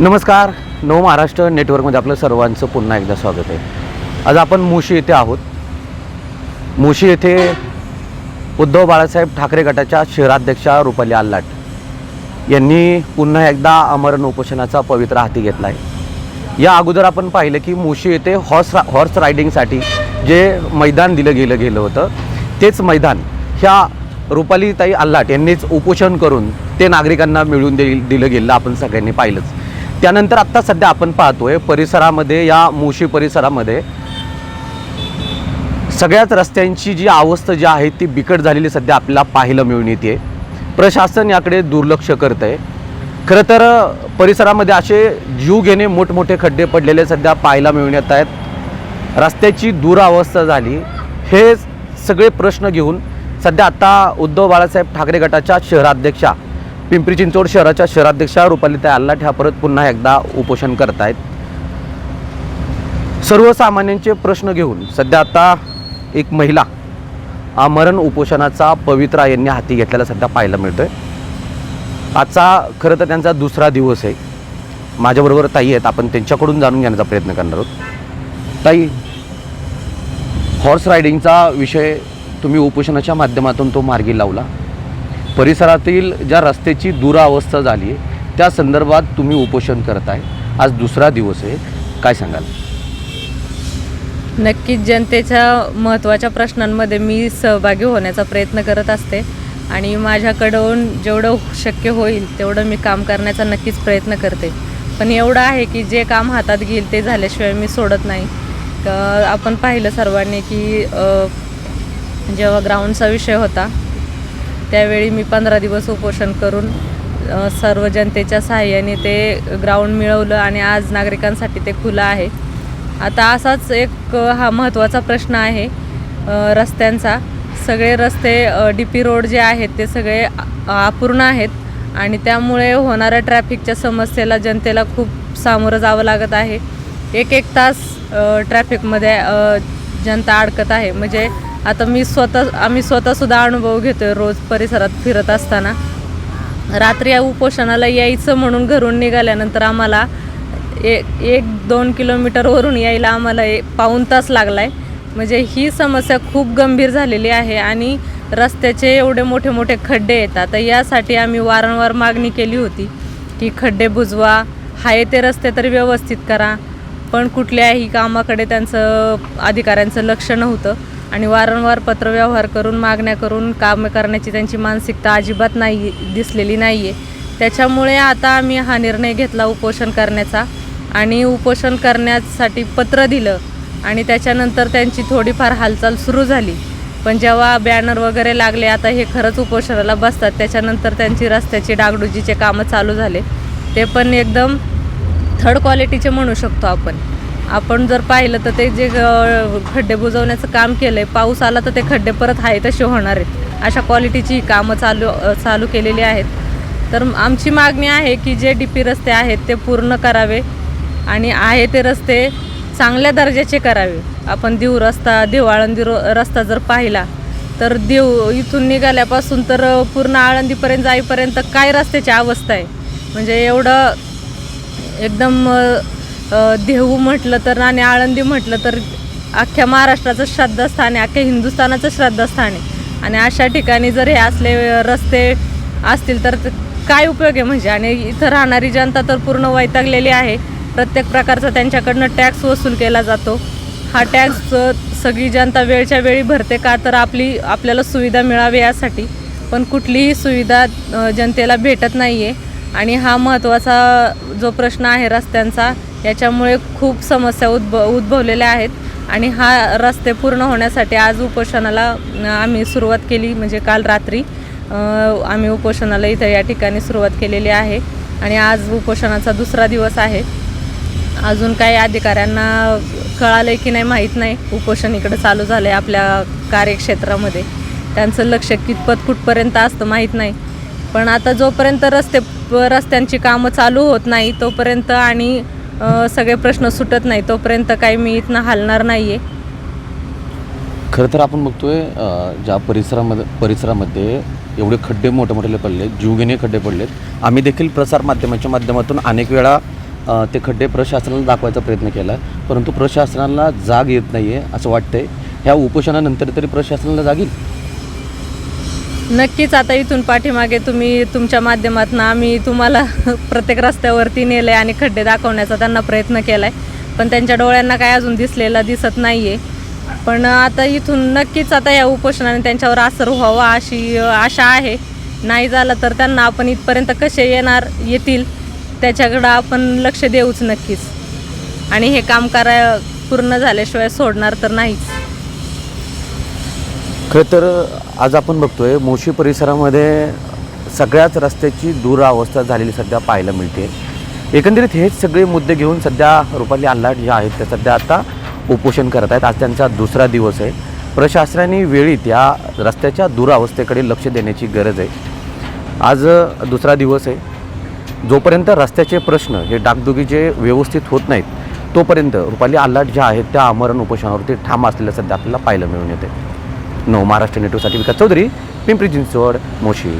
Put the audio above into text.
नमस्कार. नव महाराष्ट्र नेटवर्कमध्ये आपलं सर्वांचं पुन्हा एकदा स्वागत आहे. आज आपण मुशी येथे आहोत. मुशी येथे उद्धव बाळासाहेब ठाकरे गटाच्या शहराध्यक्षा रुपाली आल्लाट यांनी पुन्हा एकदा अमरण उपोषणाचा पवित्र हाती घेतला आहे या अगोदर आपण पाहिलं की मुशी येथे हॉर्स रा हॉर्स रायडिंगसाठी जे मैदान दिलं गेलं गेलं होतं तेच मैदान ह्या रुपालीताई आल्लाट यांनीच उपोषण करून ते नागरिकांना मिळवून दे दिलं गेलं आपण सगळ्यांनी पाहिलंच. त्यानंतर आत्ता सध्या आपण पाहतोय परिसरामध्ये या मुशी परिसरामध्ये सगळ्याच रस्त्यांची जी अवस्था जी आहे ती बिकट झालेली सध्या आपल्याला पाहायला मिळून येते. प्रशासन याकडे दुर्लक्ष करत आहे खरं तर परिसरामध्ये असे जीव घेणे मोठमोठे खड्डे पडलेले सध्या पाहायला मिळून येत आहेत. रस्त्याची दुरावस्था झाली. हे सगळे प्रश्न घेऊन सध्या आता उद्धव बाळासाहेब ठाकरे गटाच्या शहराध्यक्षा पिंपरी चिंचवड शहराच्या शहराध्यक्षा रुपालीताई आल्लाट ह्या परत पुन्हा एकदा उपोषण करत आहेत सर्वसामान्यांचे प्रश्न घेऊन सध्या आता एक महिला आमरण उपोषणाचा पवित्रा यांनी हाती घेतलेला सध्या पाहायला मिळतोय. आजचा खरं तर त्यांचा दुसरा दिवस आहे. माझ्याबरोबर ताई आहेत आपण त्यांच्याकडून जाणून घेण्याचा प्रयत्न करणार आहोत. ताई हॉर्स रायडिंगचा विषय तुम्ही उपोषणाच्या माध्यमातून तो मार्गी लावला. परिसरातील ज्या रस्त्याची दुरावस्था झाली आहे त्या संदर्भात तुम्ही उपोषण करताय आज दुसरा दिवस आहे. काय सांगाल? नक्कीच जनतेच्या महत्त्वाच्या प्रश्नांमध्ये मी सहभागी होण्याचा प्रयत्न करत असते आणि माझ्याकडून जेवढं शक्य होईल तेवढं मी काम करण्याचा नक्कीच प्रयत्न करते. पण एवढं आहे की जे काम हातात घेईल ते झाल्याशिवाय मी सोडत नाही. आपण पाहिलं सर्वांनी की जेव्हा ग्राउंडचा विषय होता त्यावेळी मी पंधरा दिवस उपोषण करून सर्व जनतेच्या सहाय्याने ते ग्राउंड मिळवलं आणि आज नागरिकांसाठी ते खुलं आहे. आता असाच एक हा महत्त्वाचा प्रश्न आहे रस्त्यांचा. सगळे रस्ते डी पी रोड जे आहेत ते सगळे अपूर्ण आहेत आणि त्यामुळे होणाऱ्या ट्रॅफिकच्या समस्येला जनतेला खूप सामोरं जावं लागत आहे. एक एक तास ट्रॅफिकमध्ये जनता अडकत आहे. म्हणजे आता मी स्वतः आम्ही स्वतःसुद्धा अनुभव घेतो आहे रोज परिसरात फिरत असताना. रात्री या उपोषणाला यायचं म्हणून घरून निघाल्यानंतर आम्हाला एक एक दोन किलोमीटरवरून यायला आम्हाला ए पाऊण तास लागला आहे म्हणजे ही समस्या खूप गंभीर झालेली आहे आणि रस्त्याचे एवढे मोठे मोठे खड्डे येतात तर यासाठी आम्ही वारंवार मागणी केली होती की खड्डे बुजवा आहे ते रस्ते तरी व्यवस्थित करा. पण कुठल्याही कामाकडे त्यांचं अधिकाऱ्यांचं लक्ष नव्हतं. आणि वारंवार पत्रव्यवहार करून मागण्या करून काम करण्याची त्यांची मानसिकता अजिबात नाही दिसलेली नाही आहे त्याच्यामुळे आता आम्ही हा निर्णय घेतला उपोषण करण्याचा आणि उपोषण करण्यासाठी पत्र दिलं आणि त्याच्यानंतर त्यांची थोडीफार हालचाल सुरू झाली. पण जेव्हा बॅनर वगैरे लागले आता हे खरंच उपोषणाला बसतात. त्याच्यानंतर त्यांची रस्त्याची डागडुजीचे कामं चालू झाले. ते पण एकदम थर्ड क्वालिटीचे म्हणू शकतो आपण. आपण जर पाहिलं तर ते जे खड्डे बुजवण्याचं काम केलं आहे पाऊस आला तर ते खड्डे परत आहे तसे होणार आहेत. अशा क्वालिटीची कामं चालू चालू केलेली आहेत. तर आमची मागणी आहे की जे डी पी रस्ते आहेत ते पूर्ण करावे आणि आहे ते रस्ते चांगल्या दर्जाचे करावे. आपण देऊ रस्ता देव आळंदी रो रस्ता जर पाहिला तर देऊ इथून निघाल्यापासून तर पूर्ण आळंदीपर्यंत जाईपर्यंत काय रस्त्याची अवस्था आहे? म्हणजे एवढं एकदम देहू म्हटलं तर आणि आळंदी म्हटलं तर अख्ख्या महाराष्ट्राचं श्रद्धास्थान आहे अख्ख्या हिंदुस्थानाचं श्रद्धास्थान आहे. आणि अशा ठिकाणी जर हे असले रस्ते असतील तर काय उपयोग आहे म्हणजे? आणि इथं राहणारी जनता तर पूर्ण वैतागलेली आहे. प्रत्येक प्रकारचा त्यांच्याकडनं टॅक्स वसूल केला जातो. हा टॅक्स सगळी जनता वेळच्या वेळी भरते का तर आपली आपल्याला सुविधा मिळावी यासाठी. पण कुठलीही सुविधा जनतेला भेटत नाही आहे आणि हा महत्त्वाचा जो प्रश्न आहे रस्त्यांचा याच्यामुळे खूप समस्या उद्भ उद्भवलेल्या आहेत. आणि हा रस्ते पूर्ण होण्यासाठी आज उपोषणाला आम्ही सुरुवात केली म्हणजे काल रात्री आम्ही उपोषणाला इथं या ठिकाणी सुरुवात केलेली आहे. आणि आज उपोषणाचा दुसरा दिवस आहे. अजून काही अधिकाऱ्यांना कळालं की नाही माहीत नाही. उपोषण इकडं चालू झालं आहे आपल्या कार्यक्षेत्रामध्ये. त्यांचं लक्ष कितपत कुठपर्यंत असतं माहीत नाही. पण आता जोपर्यंत रस्ते रस्त्यांची कामं चालू होत नाही तोपर्यंत आणि सगळे प्रश्न सुटत नाही तोपर्यंत काही मी इथनं हलणार नाही आहे खरं तर आपण बघतोय ज्या परिसरामध्ये परिसरामध्ये एवढे खड्डे मोठे मोठे पडले जीवघेणे खड्डे पडलेत आम्ही देखील प्रसार माध्यमाच्या माध्यमातून अनेक वेळा ते खड्डे प्रशासनाला दाखवायचा प्रयत्न केला परंतु प्रशासनाला जाग येत नाही आहे असं वाटतंय. ह्या उपोषणानंतर तरी प्रशासनाला जागील नक्कीच आता इथून पाठीमागे तुम्ही तुमच्या माध्यमातून आम्ही तुम्हाला प्रत्येक रस्त्यावरती नेले आणि खड्डे दाखवण्याचा त्यांना प्रयत्न केला आहे पण त्यांच्या डोळ्यांना काय अजून दिसलेला दिसत नाही आहे पण आता इथून नक्कीच आता या उपोषणाने त्यांच्यावर असर व्हावा अशी आशा आहे. नाही झालं तर त्यांना आपण इथपर्यंत कसे येणार येतील त्याच्याकडं आपण लक्ष देऊच नक्कीच. आणि हे काम करा पूर्ण झाल्याशिवाय सोडणार तर नाहीच. खरं तर आज आपण बघतोय मोशी परिसरामध्ये सगळ्याच रस्त्याची दुरावस्था झालेली सध्या पाहायला मिळते. एकंदरीत हेच सगळे मुद्दे घेऊन सध्या रुपाली आल्हाट ज्या आहेत त्या सध्या आता उपोषण करत आहेत. आज त्यांचा दुसरा दिवस आहे. प्रशासनाने वेळीत या रस्त्याच्या दुरावस्थेकडे लक्ष देण्याची गरज आहे. आज दुसरा दिवस आहे. जोपर्यंत रस्त्याचे प्रश्न हे डागडुगीचे व्यवस्थित होत नाहीत तोपर्यंत रुपाली आल्हाट ज्या आहेत त्या आमरण उपोषणावरती ठाम असलेल्या सध्या आपल्याला पाहायला मिळून येते. नो महाराष्ट्र नेटवर्कसाठी विकास चौधरी पिंपरी चिंचवड मोशी.